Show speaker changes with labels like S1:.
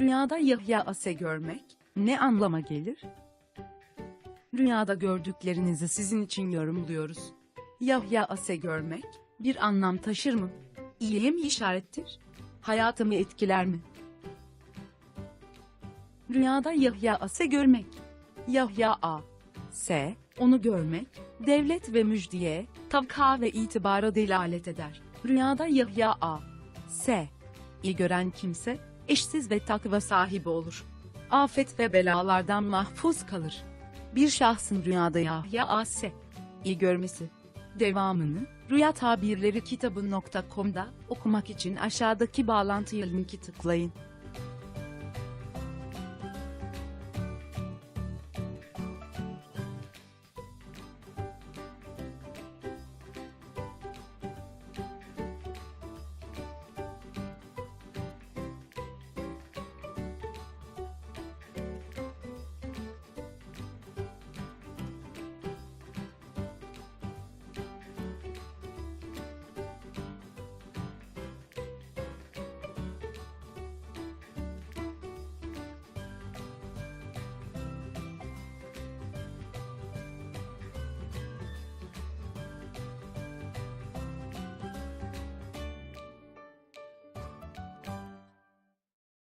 S1: Rüyada Yahya Ase görmek ne anlama gelir? Rüyada gördüklerinizi sizin için yorumluyoruz. Yahya Ase görmek bir anlam taşır mı? İyiye mi işarettir? Hayatımı etkiler mi? Rüyada Yahya Ase görmek. Yahya A. S. Onu görmek, devlet ve müjdeye, tavka ve itibara delalet eder. Rüyada Yahya A. S. İyi gören kimse, eşsiz ve takva sahibi olur. Afet ve belalardan mahfuz kalır. Bir şahsın rüyada Yahya A.S. iyi görmesi. Devamını, Rüya Tabirleri kitabı.com'da okumak için aşağıdaki bağlantıya linki tıklayın.